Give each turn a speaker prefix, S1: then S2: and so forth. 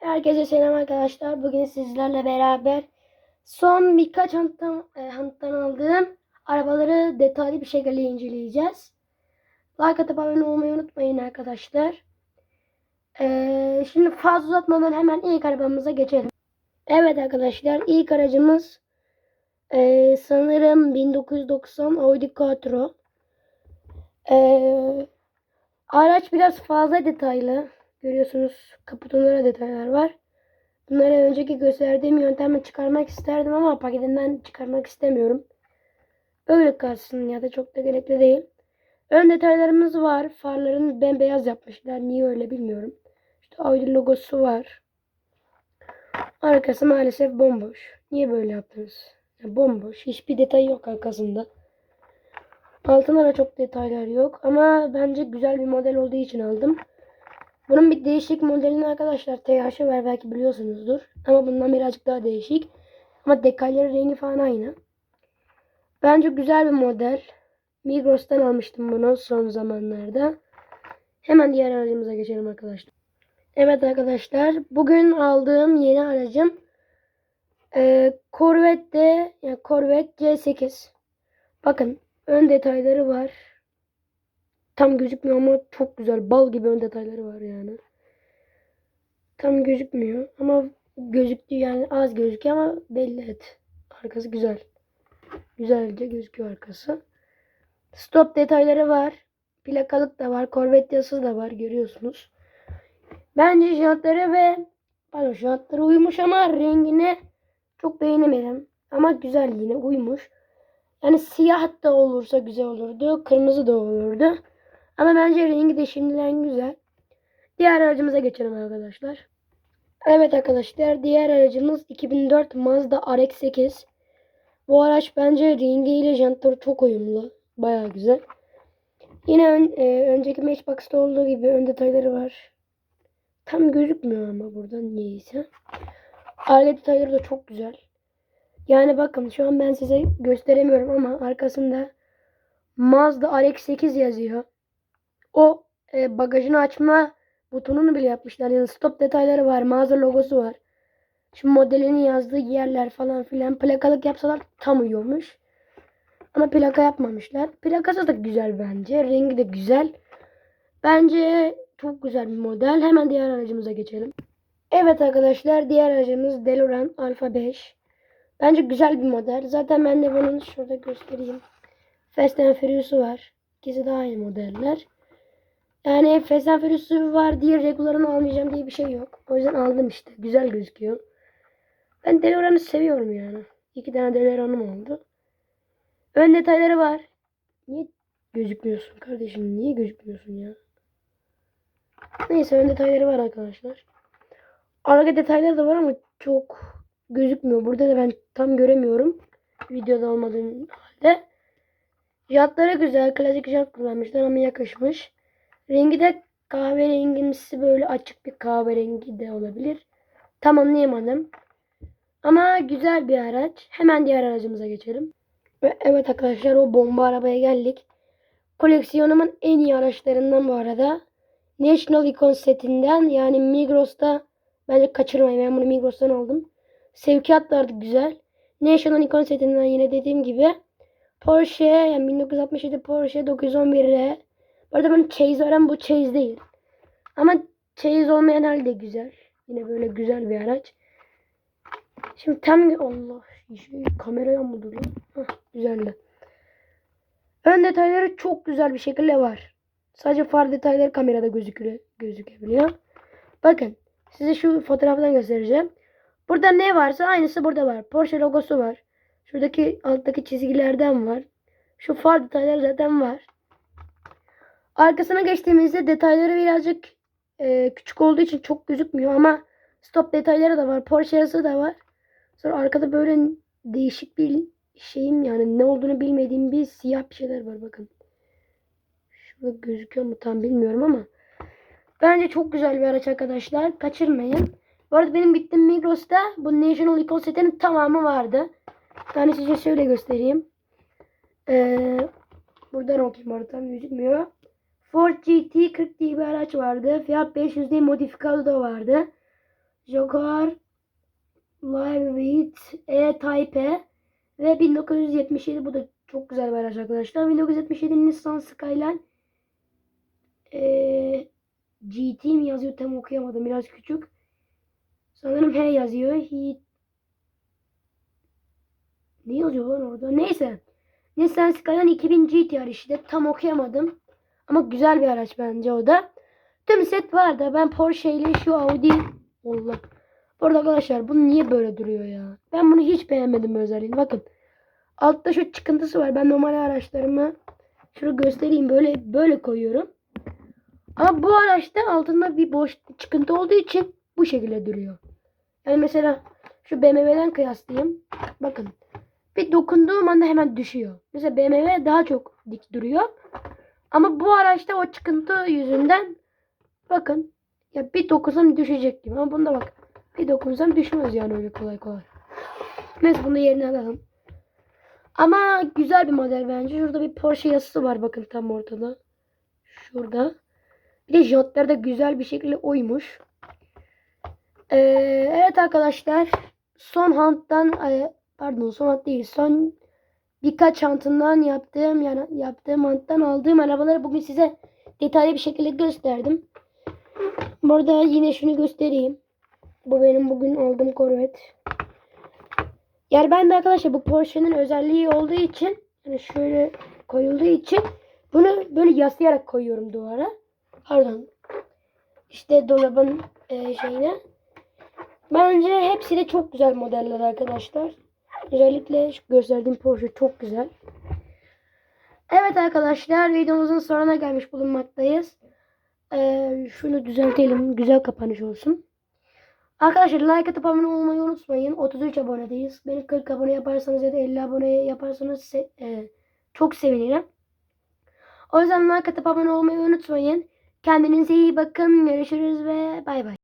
S1: Herkese selam arkadaşlar. Bugün sizlerle beraber son birkaç hanıttan, e, hanıttan aldığım arabaları detaylı bir şekilde inceleyeceğiz. Like atıp abone olmayı unutmayın arkadaşlar. Ee, şimdi fazla uzatmadan hemen ilk arabamıza geçelim. Evet arkadaşlar ilk aracımız e, sanırım 1990 Audi Quattro. Ee, araç biraz fazla detaylı. Görüyorsunuz kaputonlara detaylar var. Bunları önceki gösterdiğim yöntemle çıkarmak isterdim ama paketinden çıkarmak istemiyorum. Öyle kalsın ya da çok da gerekli değil. Ön detaylarımız var. Farlarını bembeyaz yapmışlar. Niye öyle bilmiyorum. İşte Audi logosu var. Arkası maalesef bomboş. Niye böyle yaptınız? Ya bomboş. Hiçbir detay yok arkasında. Altında da çok detaylar yok. Ama bence güzel bir model olduğu için aldım. Bunun bir değişik modelini arkadaşlar TH'ı var belki biliyorsunuzdur. Ama bundan birazcık daha değişik. Ama dekalleri rengi falan aynı. Bence güzel bir model. Migros'tan almıştım bunu son zamanlarda. Hemen diğer aracımıza geçelim arkadaşlar. Evet arkadaşlar bugün aldığım yeni aracım e, Corvette yani Corvette C8. Bakın ön detayları var. Tam gözükmüyor ama çok güzel. Bal gibi ön detayları var yani. Tam gözükmüyor ama gözüktü yani az gözüküyor ama belli et. Arkası güzel. Güzelce gözüküyor arkası. Stop detayları var. Plakalık da var. Corvette yazısı da var. Görüyorsunuz. Bence jantları ve pardon jantları uymuş ama rengine çok beğenemedim. Ama güzel yine uymuş. Yani siyah da olursa güzel olurdu. Kırmızı da olurdu. Ama bence rengi de şimdiden güzel. Diğer aracımıza geçelim arkadaşlar. Evet arkadaşlar diğer aracımız 2004 Mazda RX-8. Bu araç bence rengiyle jantları çok uyumlu. Baya güzel. Yine ön, e, önceki Matchbox'ta olduğu gibi ön detayları var. Tam gözükmüyor ama buradan niyeyse. Alet detayları da çok güzel. Yani bakın şu an ben size gösteremiyorum ama arkasında Mazda RX-8 yazıyor. O e, bagajını açma butonunu bile yapmışlar. Yani stop detayları var. Mağaza logosu var. Şimdi modelini yazdığı yerler falan filan. Plakalık yapsalar tam uyuyormuş. Ama plaka yapmamışlar. Plakası da güzel bence. Rengi de güzel. Bence çok güzel bir model. Hemen diğer aracımıza geçelim. Evet arkadaşlar diğer aracımız DeLorean Alpha 5. Bence güzel bir model. Zaten ben de bunun şurada göstereyim. Fast and Furious'u var. İkisi de aynı modeller. Yani Fast and var diye regularını almayacağım diye bir şey yok. O yüzden aldım işte. Güzel gözüküyor. Ben DeLorean'ı seviyorum yani. İki tane DeLorean'ım oldu. Ön detayları var. Niye gözükmüyorsun kardeşim? Niye gözükmüyorsun ya? Neyse ön detayları var arkadaşlar. Arka detayları da var ama çok gözükmüyor. Burada da ben tam göremiyorum. Videoda olmadığım halde. Jantları güzel. Klasik jant kullanmışlar ama yakışmış. Rengi de kahverengimsi böyle açık bir kahverengi de olabilir. Tam anlayamadım. Ama güzel bir araç. Hemen diğer aracımıza geçelim. Ve evet arkadaşlar o bomba arabaya geldik. Koleksiyonumun en iyi araçlarından bu arada. National Icon setinden yani Migros'ta bence kaçırmayın. Ben bunu Migros'tan aldım. Sevkiyatlar da güzel. National Icon setinden yine dediğim gibi. Porsche yani 1967 Porsche 911R. Bu arada ben Chase aram bu Chase değil. Ama Chase olmayan hali de güzel. Yine böyle güzel bir araç. Şimdi tam Allah şey, kameraya mı duruyor? Güzeldi. Ön detayları çok güzel bir şekilde var. Sadece far detayları kamerada gözüküyor, gözükebiliyor. Bakın size şu fotoğraftan göstereceğim. Burada ne varsa aynısı burada var. Porsche logosu var. Şuradaki alttaki çizgilerden var. Şu far detayları zaten var. Arkasına geçtiğimizde detayları birazcık e, küçük olduğu için çok gözükmüyor ama stop detayları da var. Porsche yazısı da var. Sonra arkada böyle değişik bir şeyim yani ne olduğunu bilmediğim bir siyah bir şeyler var bakın. Şurada gözüküyor mu tam bilmiyorum ama. Bence çok güzel bir araç arkadaşlar. Kaçırmayın. Bu arada benim gittiğim Migros'ta bu National Icon setinin tamamı vardı. Bir tane size şöyle göstereyim. Ee, buradan okuyayım orada gözükmüyor. Ford GT 40 diye bir araç vardı. Fiat 500 diye modifikado da vardı. Jaguar, Lightweight, E-Type ve 1977 bu da çok güzel bir araç arkadaşlar. 1977 Nissan Skyline ee, GT mi yazıyor tam okuyamadım biraz küçük. Sanırım H yazıyor. He... Ne yazıyor lan orada? Neyse. Nissan Skyline 2000 GTR işte tam okuyamadım. Ama güzel bir araç bence o da. Tüm set vardı. Ben Porsche ile şu Audi Allah. Bu arada arkadaşlar bu niye böyle duruyor ya? Ben bunu hiç beğenmedim özelliğini. Bakın. Altta şu çıkıntısı var. Ben normal araçlarımı şunu göstereyim. Böyle böyle koyuyorum. Ama bu araçta altında bir boş çıkıntı olduğu için bu şekilde duruyor. Yani mesela şu BMW'den kıyaslayayım. Bakın. Bir dokunduğum anda hemen düşüyor. Mesela BMW daha çok dik duruyor. Ama bu araçta o çıkıntı yüzünden bakın ya bir dokunsam düşecek gibi. Ama bunda bak bir dokunsam düşmez yani öyle kolay kolay. Neyse bunu yerine alalım. Ama güzel bir model bence. Şurada bir Porsche yazısı var bakın tam ortada. Şurada. Bir de jantlar da güzel bir şekilde oymuş. Ee, evet arkadaşlar. Son hanttan pardon son hant değil. Son birkaç hantından yaptığım yani yaptığım hanttan aldığım arabaları bugün size detaylı bir şekilde gösterdim. Burada yine şunu göstereyim. Bu benim bugün aldığım Corvette. Yani ben de arkadaşlar bu Porsche'nin özelliği olduğu için yani şöyle koyulduğu için bunu böyle yaslayarak koyuyorum duvara. Pardon. İşte dolabın e, şeyine. Bence hepsi de çok güzel modeller arkadaşlar. Özellikle gösterdiğim Porsche çok güzel. Evet arkadaşlar videomuzun sonuna gelmiş bulunmaktayız. Ee, şunu düzeltelim. Güzel kapanış olsun. Arkadaşlar like atıp abone olmayı unutmayın. 33 abonedeyiz. Beni 40 abone yaparsanız ya da 50 abone yaparsanız se- e, çok sevinirim. O yüzden like atıp abone olmayı unutmayın. Kendinize iyi bakın. Görüşürüz ve bay bay.